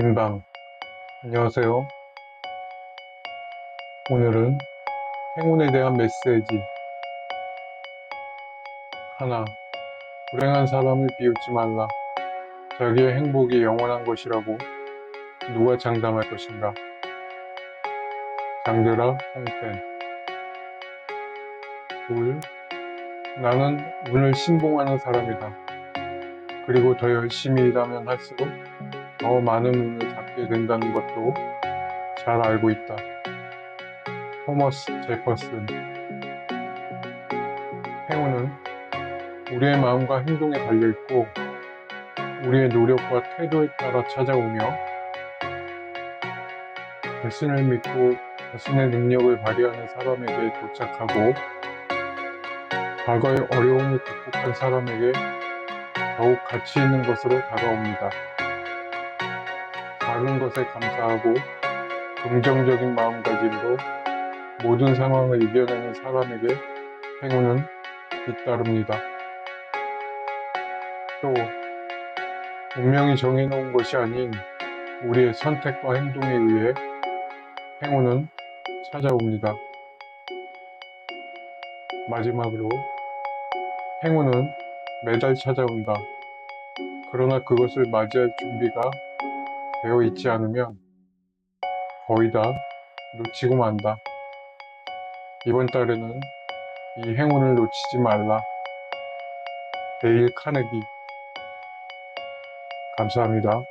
인방 안녕하세요. 오늘은 행운에 대한 메시지 하나 불행한 사람을 비웃지 말라. 자기의 행복이 영원한 것이라고 누가 장담할 것인가? 장드라 홍펜 둘 나는 운을 신봉하는 사람이다. 그리고 더 열심히 일하면 할수록 더 많은 운을 잡게 된다는 것도 잘 알고 있다. 토머스 제퍼슨 행운은 우리의 마음과 행동에 달려있고 우리의 노력과 태도에 따라 찾아오며 자신을 믿고 자신의 능력을 발휘하는 사람에게 도착하고 과거의 어려움을 극복한 사람에게 더욱 가치 있는 것으로 다가옵니다. 작은 것에 감사하고 긍정적인 마음가짐으로 모든 상황을 이겨내는 사람에게 행운은 뒤따릅니다. 또 운명이 정해놓은 것이 아닌 우리의 선택과 행동에 의해 행운은 찾아옵니다. 마지막으로 행운은 매달 찾아온다. 그러나 그것을 맞이할 준비가 되어 있지 않으면 거의 다 놓치고 만다. 이번 달에는 이 행운을 놓치지 말라. 데일 카네기. 감사합니다.